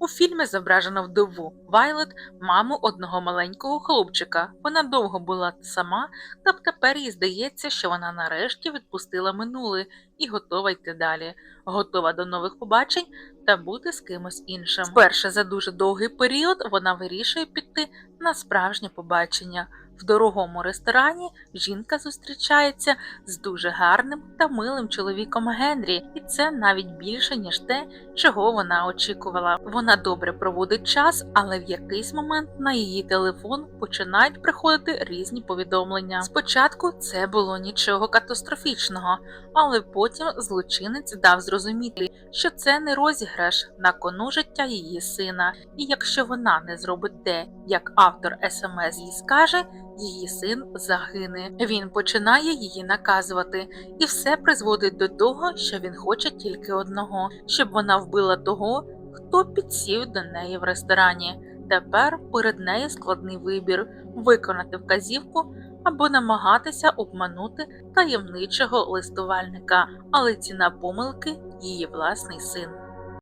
У фільмі зображено вдову Вайлет, маму одного маленького хлопчика. Вона довго була сама, та тепер їй здається, що вона нарешті відпустила минуле і готова йти далі, готова до нових побачень та бути з кимось іншим. Вперше за дуже довгий період вона вирішує піти на справжнє побачення. В дорогому ресторані жінка зустрічається з дуже гарним та милим чоловіком Генрі, і це навіть більше ніж те, чого вона очікувала. Вона добре проводить час, але в якийсь момент на її телефон починають приходити різні повідомлення. Спочатку це було нічого катастрофічного, але потім злочинець дав зрозуміти, що це не розіграш на кону життя її сина, і якщо вона не зробить те, як автор смс їй скаже, її син загине. Він починає її наказувати, і все призводить до того, що він хоче тільки одного, щоб вона вбила того, хто підсів до неї в ресторані. Тепер перед нею складний вибір виконати вказівку або намагатися обманути таємничого листувальника, але ціна помилки її власний син.